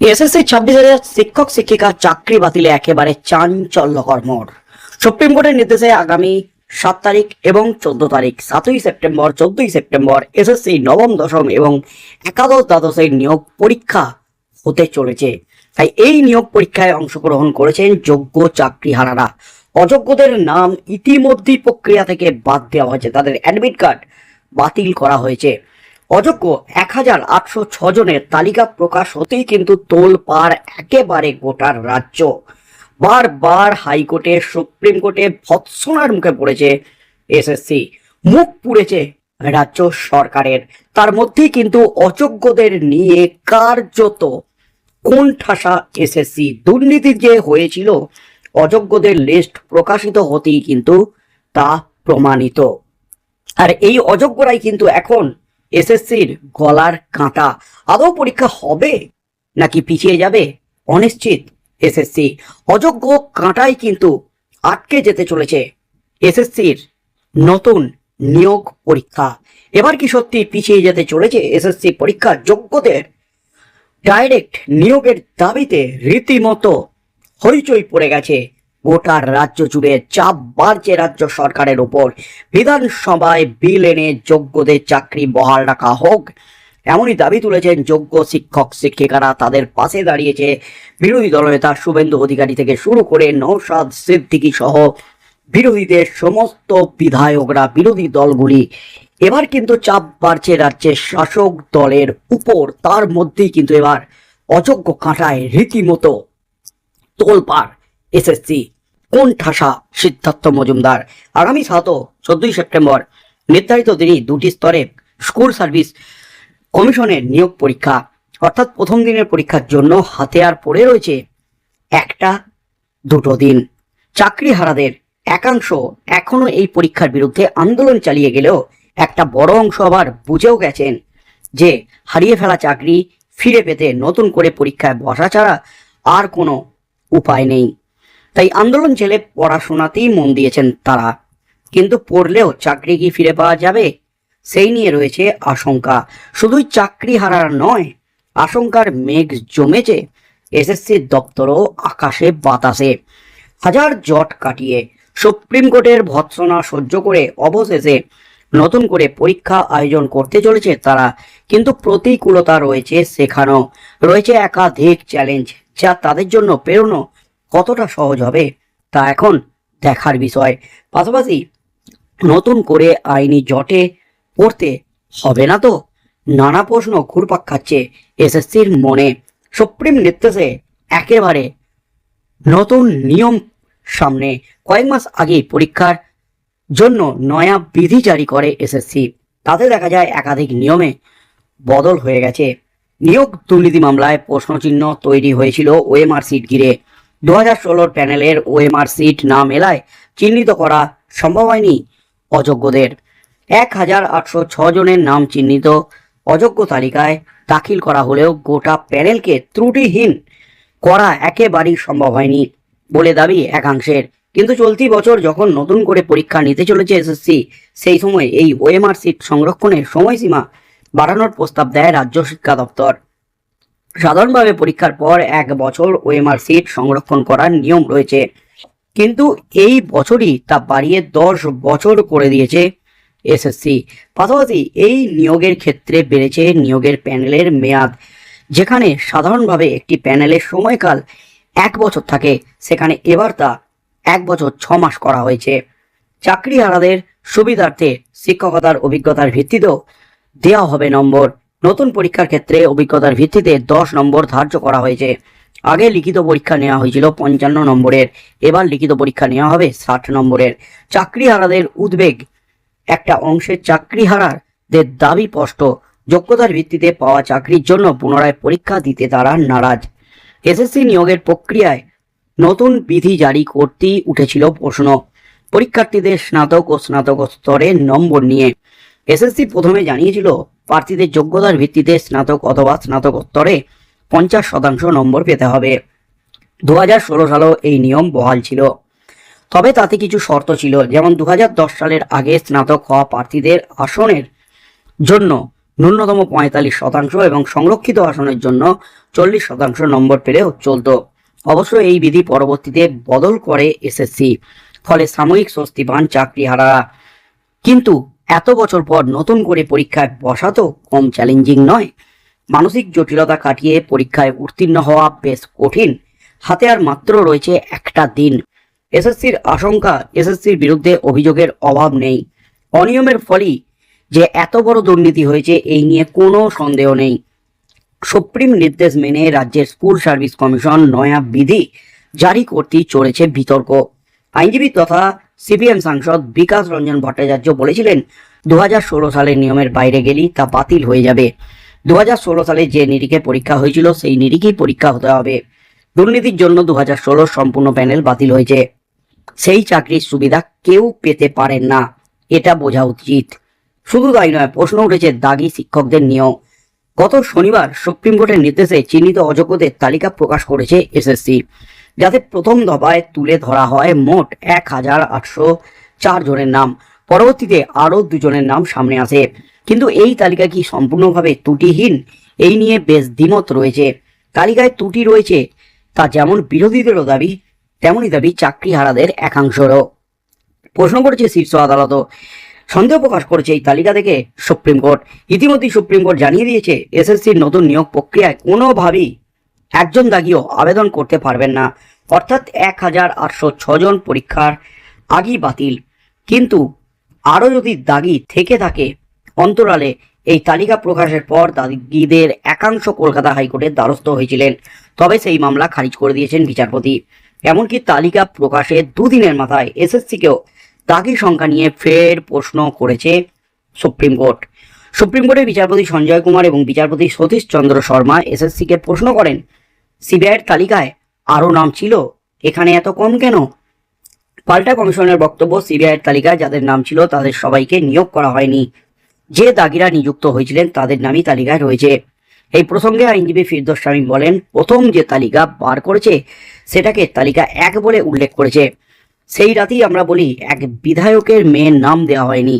SSC ছাব্বিশ হাজার শিক্ষক, শিক্ষিকা, চাকরি বাতিলে একেবারে চাঞ্চল্যকর মোড়। সুপ্রিম কোর্টের নির্দেশে আগামী সাত তারিখ এবং চোদ্দ তারিখ, সাতই সেপ্টেম্বর, চোদ্দই সেপ্টেম্বর এসএসসি নবম, দশম এবং একাদশ দ্বাদশের নিয়োগ পরীক্ষা হতে চলেছে। তাই এই নিয়োগ পরীক্ষায় অংশগ্রহণ করেছেন যোগ্য চাকরি হারারা। অযোগ্যদের নাম ইতিমধ্যেই প্রক্রিয়া থেকে বাদ দেওয়া হয়েছে। তাদের অ্যাডমিট কার্ড বাতিল করা হয়েছে। অযোগ্য এক হাজার আটশো জনের তালিকা প্রকাশ হতেই কিন্তু তোল পার একেবারে গোটার রাজ্য। বারবার হাইকোর্টে সুপ্রিম কোর্টে ভৎসনার মুখে পড়েছে এসএসসি। মুখ পুড়েছে রাজ্য সরকারের। তার মধ্যেই কিন্তু অযোগ্যদের নিয়ে কার্যত কোন ঠাসা এসএসসি। দুর্নীতি যে হয়েছিল, অযোগ্যদের লিস্ট প্রকাশিত হতেই কিন্তু তা প্রমাণিত। আর এই অযোগ্যরাই কিন্তু এখন এসএসসির গলার কাঁটা আদৌ পরীক্ষা হবে নাকি পিছিয়ে যাবে? অনিশ্চিত, এসএসসি। অযোগ্য কাঁটাই কিন্তু আটকে যেতে চলেছে। এসএসসির নতুন নিয়োগ পরীক্ষা। এবার কি সত্যি পিছিয়ে যেতে চলেছে এসএসসি পরীক্ষা যোগ্যদের? ডাইরেক্ট নিয়োগের দাবিতে রীতিমতো হইচই পড়ে গেছে। গোটা রাজ্য জুড়ে চাপ বাড়ছে রাজ্য সরকারের উপর। বিধানসভায় বিল এনে যোগ্যদের চাকরি বহাল রাখা হোক, এমনই দাবি তুলেছেন যোগ্য শিক্ষক, শিক্ষিকারা। তাদের পাশে দাঁড়িয়েছে বিরোধী দলনেতা শুভেন্দু অধিকারী থেকে শুরু করে নৌসাদ সিদ্দিকী সহ বিরোধীদের সমস্ত বিধায়করা, বিরোধী দলগুলি। এবার কিন্তু চাপ বাড়ছে রাজ্যের শাসক দলের উপর। তার মধ্যেই কিন্তু এবার অযোগ্য কাঁটায় রীতিমতো তোলপাড় এসএসসি কোন ঠাসা সিদ্ধার্থ মজুমদার? আগামী সাত চোদ্দই সেপ্টেম্বর নির্ধারিত দিনই দুটি স্তরে স্কুল সার্ভিস কমিশনের নিয়োগ পরীক্ষা। অর্থাৎ প্রথম দিনের পরীক্ষার জন্য হাতে আর পড়ে রয়েছে একটা, দুটো দিন। চাকরিহারাদের একাংশ এখনও এই পরীক্ষার বিরুদ্ধে আন্দোলন চালিয়ে গেলেও একটা বড় অংশ আবার বুঝেও গেছেন যে হারিয়ে ফেলা চাকরি ফিরে পেতে নতুন করে পরীক্ষায় বসা ছাড়া আর কোনো উপায় নেই। তাই আন্দোলন ছেলে পড়াশোনাতেই মন দিয়েছেন তারা। কিন্তু পড়লেও চাকরি কি ফিরে পাওয়া যাবে? সেই নিয়ে রয়েছে আশঙ্কা। শুধুই চাকরি হারার নয়, আশঙ্কার মেঘ জমেছে এসএসসির দপ্তরও আকাশে বাতাসে। হাজার জট কাটিয়ে সুপ্রিম কোর্টের ভৎসনা সহ্য করে অবশেষে নতুন করে পরীক্ষা আয়োজন করতে চলেছে তারা। কিন্তু প্রতিকূলতা রয়েছে সেখানেও। রয়েছে একাধিক চ্যালেঞ্জ যা তাদের জন্য পেরোনো কতটা সহজ হবে তা এখন দেখার বিষয়। পাশাপাশি নতুন করে আইনি জটে পড়তে হবে না তো? নানা প্রশ্ন ঘুরপাক খাচ্ছে এসএসসির মনে। সুপ্রিম নির্দেশে একেবারে নতুন নিয়ম সামনে। কয়েক মাস আগে পরীক্ষার জন্য নয়া বিধি জারি করে এসএসসি। তাতে দেখা যায় একাধিক নিয়মে বদল হয়ে গেছে। নিয়োগ দুর্নীতি মামলায় প্রশ্নচিহ্ন তৈরি হয়েছিল ওএমআর সিট ঘিরে। দু হাজার ষোলোর প্যানেলের ওএমআর সিট না মেলায় চিহ্নিত করা সম্ভব হয়নি অযোগ্যদের। এক হাজার আটশো জনের নাম চিহ্নিত অযোগ্য তালিকায় দাখিল করা হলেও গোটা প্যানেলকে ত্রুটিহীন করা একেবারেই সম্ভব হয়নি বলে দাবি একাংশের। কিন্তু চলতি বছর যখন নতুন করে পরীক্ষা নিতে চলেছে এসএসসি, সেই সময় এই ওএমআর সিট সংরক্ষণের সময়সীমা বাড়ানোর প্রস্তাব দেয় রাজ্য শিক্ষা দপ্তর। সাধারণভাবে পরীক্ষার পর এক বছর ওএমআর সিট সংরক্ষণ করার নিয়ম রয়েছে। কিন্তু এই বছরই তা বাড়িয়ে দশ বছর করে দিয়েছে এসএসসি পাশাপাশি এই নিয়োগের ক্ষেত্রে বেড়েছে নিয়োগের প্যানেলের মেয়াদ, যেখানে সাধারণভাবে একটি প্যানেলের সময়কাল এক বছর থাকে, সেখানে এবার তা এক বছর ছ মাস করা হয়েছে। চাকরিহারাদের সুবিধার্থে শিক্ষকতার অভিজ্ঞতার ভিত্তিতেও দেওয়া হবে নম্বর। নতুন পরীক্ষার ক্ষেত্রে অভিজ্ঞতার ভিত্তিতে দশ নম্বর ধার্য করা হয়েছে। আগে লিখিত পরীক্ষা নেওয়া হয়েছিল পঞ্চান্ন নম্বরের, এবার লিখিত পরীক্ষা নেওয়া হবে ষাট নম্বরের। চাকরিহারাদের উদ্বেগ, একটা অংশের চাকরিহারাদের দাবি স্পষ্ট, যোগ্যতার ভিত্তিতে পাওয়া চাকরির জন্য পুনরায় পরীক্ষা দিতে তারা নারাজ। এসএসসি নিয়োগের প্রক্রিয়ায় নতুন বিধি জারি করতেই উঠেছিল প্রশ্ন। পরীক্ষার্থীদের স্নাতক ও স্নাতক স্তরের নম্বর নিয়ে এসএসসি প্রথমে জানিয়েছিল প্রার্থীদের যোগ্যতার ভিত্তিতে স্নাতক অথবা স্নাতকোত্তরে পঞ্চাশ শতাংশ নম্বর পেতে হবে। দু হাজার ষোলো সালেও এই নিয়ম বহাল ছিল। তবে তাতে কিছু শর্ত ছিল, যেমন দু হাজার দশ সালের আগে স্নাতক হওয়া প্রার্থীদের আসনের জন্য ন্যূনতম পঁয়তাল্লিশ শতাংশ এবং সংরক্ষিত আসনের জন্য চল্লিশ শতাংশ নম্বর পেলেও চলত। অবশ্য এই বিধি পরবর্তীতে বদল করে এসএসসি, ফলে সাময়িক স্বস্তি পান চাকরিহারারা কিন্তু এত বছর পর নতুন করে পরীক্ষায় বসা তো কম চ্যালেঞ্জিং নয়। মানসিক জটিলতা কাটিয়ে পরীক্ষায় উত্তীর্ণ হওয়া বেশ কঠিন। হাতে আর মাত্র রয়েছে একটা দিন। এসএসসির আশঙ্কা, এসএসসির বিরুদ্ধে অভিযোগের অভাব নেই। অনিয়মের ফলেই যে এত বড় দুর্নীতি হয়েছে, এই নিয়ে কোনো সন্দেহ নেই। সুপ্রিম নির্দেশ মেনে রাজ্যের স্কুল সার্ভিস কমিশন নয়া বিধি জারি করতেই চলেছে বিতর্ক। আইনজীবী তথা সিপিএম সাংসদ বিকাশ রঞ্জন ভট্টাচার্য বলেছিলেন দু সালের নিয়মের বাইরে গেলেই তা বাতিল হয়ে যাবে। দু সালে যে নিরিখে পরীক্ষা হয়েছিল, সেই নিরিখেই পরীক্ষা হতে হবে। দুর্নীতির জন্য দু সম্পূর্ণ প্যানেল বাতিল হয়েছে। সেই চাকরির সুবিধা কেউ পেতে পারেন না। এটা বোঝা উচিত। শুধু তাই নয়, প্রশ্ন উঠেছে দাগি শিক্ষকদের নিয়েও। গত শনিবার সুপ্রিম কোর্টের নির্দেশে চিহ্নিত অযোগ্যদের তালিকা প্রকাশ করেছে এসএসসি। যাতে প্রথম দফায় তুলে ধরা হয় মোট এক হাজার আটশো চার জনের নাম। পরবর্তীতে আরও দুজনের নাম সামনে আসে। কিন্তু এই তালিকা কি সম্পূর্ণভাবে ত্রুটিহীন? এই নিয়ে বেশ দ্বিমত রয়েছে। তালিকায় ত্রুটি রয়েছে। তা যেমন বিরোধীদেরও দাবি, তেমনই দাবি চাকরিহারাদের একাংশেরও। প্রশ্ন করেছে শীর্ষ আদালতও সন্দেহ প্রকাশ করেছে এই তালিকা থেকে সুপ্রিম কোর্ট। ইতিমধ্যেই সুপ্রিম কোর্ট জানিয়ে দিয়েছে, এসএসসির নতুন নিয়োগ প্রক্রিয়ায় কোনোভাবেই একজন দাগিও আবেদন করতে পারবেন না। অর্থাৎ এক হাজার আটশো ছজন পরীক্ষার আগেই বাতিল। কিন্তু আরও যদি দাগি থেকে থাকে, অন্তরালে এই তালিকা প্রকাশের পর দাগিদের একাংশ কলকাতা হাইকোর্টের দ্বারস্থ হয়েছিলেন। তবে সেই মামলা খারিজ করে দিয়েছেন বিচারপতি। এমনকি তালিকা প্রকাশের দুদিনের মাথায় এসএসসিকেও দাগি সংখ্যা নিয়ে ফের প্রশ্ন করেছে সুপ্রিম কোর্ট। সুপ্রিম কোর্টের বিচারপতি সঞ্জয় কুমার এবং বিচারপতি সতীশ চন্দ্র শর্মা এসএসসিকে প্রশ্ন করেন সিবিআইয়ের তালিকায় আরও নাম ছিল? এখানে এত কম কেন? পাল্টা কমিশনের বক্তব্য সিবিআইয়ের তালিকায় যাদের নাম ছিল তাদের সবাইকে নিয়োগ করা হয়নি। যে দাগিরা নিযুক্ত হয়েছিলেন তাদের নামই তালিকায় রয়েছে। এই প্রসঙ্গে আইনজীবী ফিরদোস শামীম বলেন, প্রথম যে তালিকা বার করেছে, সেটাকে তালিকা এক বলে উল্লেখ করেছে। সেই রাতেই আমরা বলি, এক বিধায়কের মেয়ের নাম দেওয়া হয়নি।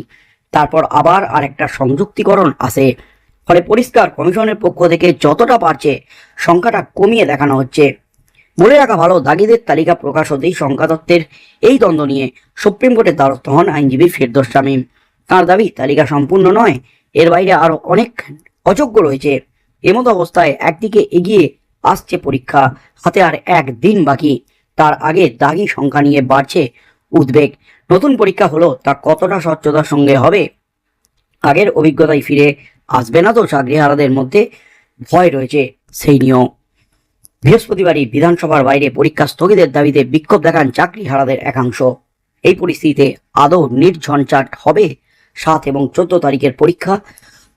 তারপর আবার আরেকটা সংযুক্তিকরণ আসে ফলে পরিষ্কার কমিশনের পক্ষ থেকে যতটা পারছে সংখ্যাটা কমিয়ে দেখানো হচ্ছে। বলে রাখা ভালো, দাগিদের তালিকা প্রকাশ হতেই সংখ্যা তত্ত্বের এই দ্বন্দ্ব নিয়ে সুপ্রিম কোর্টের দ্বারস্থ হন আইনজীবী ফিরদোস শামীম তাঁর দাবি, তালিকা সম্পূর্ণ নয়, এর বাইরে আরও অনেক অযোগ্য রয়েছে। এমতো অবস্থায় একদিকে এগিয়ে আসছে পরীক্ষা, হাতে আর এক দিন বাকি। তার আগে দাগি সংখ্যা নিয়ে বাড়ছে উদ্বেগ। নতুন পরীক্ষা হলো তা কতটা স্বচ্ছতার সঙ্গে হবে? আগের অভিজ্ঞতায় ফিরে আসবে না তো চাকরিহারাদের মধ্যে। ভয় রয়েছে সেই নিয়েও। বৃহস্পতিবারই বিধানসভার বাইরে পরীক্ষা স্থগিতের দাবিতে বিক্ষোভ দেখান চাকরিহারাদের একাংশ। এই পরিস্থিতিতে আদৌ নির্ঝঞ্ঝাট হবে? সাত এবং চোদ্দ তারিখের পরীক্ষা?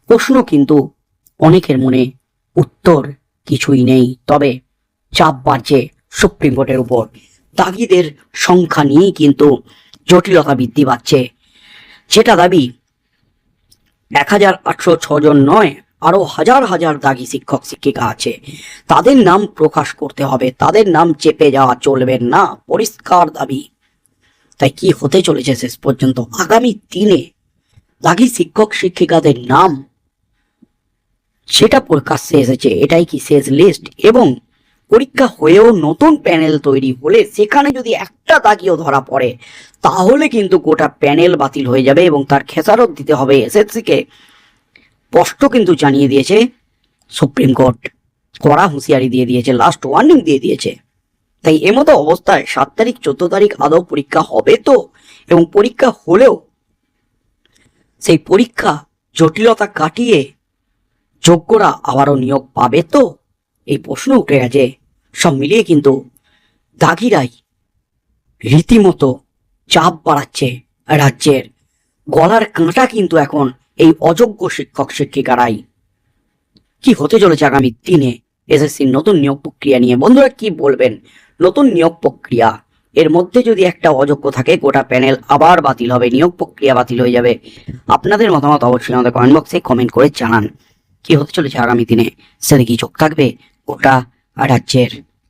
প্রশ্ন কিন্তু অনেকের মনে উত্তর কিছুই নেই। তবে চাপ বাড়ছে সুপ্রিম কোর্টের উপর। দাগিদের সংখ্যা নিয়ে কিন্তু জটিলতা বৃদ্ধি পাচ্ছে। সেটা দাবি এক হাজার আটশো ছজন নয়, আরও হাজার হাজার দাগি শিক্ষক, শিক্ষিকা আছে। তাদের নাম প্রকাশ করতে হবে, তাদের নাম চেপে যাওয়া চলবে না, পরিষ্কার দাবি। তাই কি হতে চলেছে শেষ পর্যন্ত? আগামী দিনে দাগি শিক্ষক, শিক্ষিকাদের নাম সেটা প্রকাশ্যে এসেছে, এটাই কি শেষ লিস্ট এবং পরীক্ষা হয়েও নতুন প্যানেল তৈরি হলে সেখানে যদি একটা দাগিও ধরা পড়ে, তাহলে কিন্তু গোটা প্যানেল বাতিল হয়ে যাবে এবং তার খেসারত দিতে হবে এসএসসিকে। স্পষ্ট কিন্তু জানিয়ে দিয়েছে সুপ্রিম কোর্ট। কড়া হুঁশিয়ারি দিয়ে দিয়েছে লাস্ট ওয়ার্নিং দিয়ে দিয়েছে। তাই এমতো অবস্থায় সাত তারিখ, চোদ্দ তারিখ আদৌ পরীক্ষা হবে তো? এবং পরীক্ষা হলেও সেই পরীক্ষা জটিলতা কাটিয়ে যোগ্যরা আবারও নিয়োগ পাবে তো? এই প্রশ্ন উঠে গেছে। সব মিলিয়ে কিন্তু দাগিরাই রীতিমতো চাপ বাড়াচ্ছে রাজ্যের। গলার কাঁটা কিন্তু এখন এই অযোগ্য শিক্ষক, শিক্ষিকারাই। কি হতে চলেছে আগামী দিনে? এসএসসির নতুন নিয়োগ প্রক্রিয়া নিয়ে। বন্ধুরা, কি বলবেন? নতুন নিয়োগ প্রক্রিয়া। এর মধ্যে যদি একটা অযোগ্য থাকে, গোটা প্যানেল আবার বাতিল হবে, নিয়োগ প্রক্রিয়া বাতিল হয়ে যাবে। আপনাদের মতামত অবশ্যই আমাদের কমেন্ট বক্সে কমেন্ট করে জানান। কি হতে চলেছে আগামী দিনে? সেদিকে চোখ থাকবে। গোটা রাজ্যের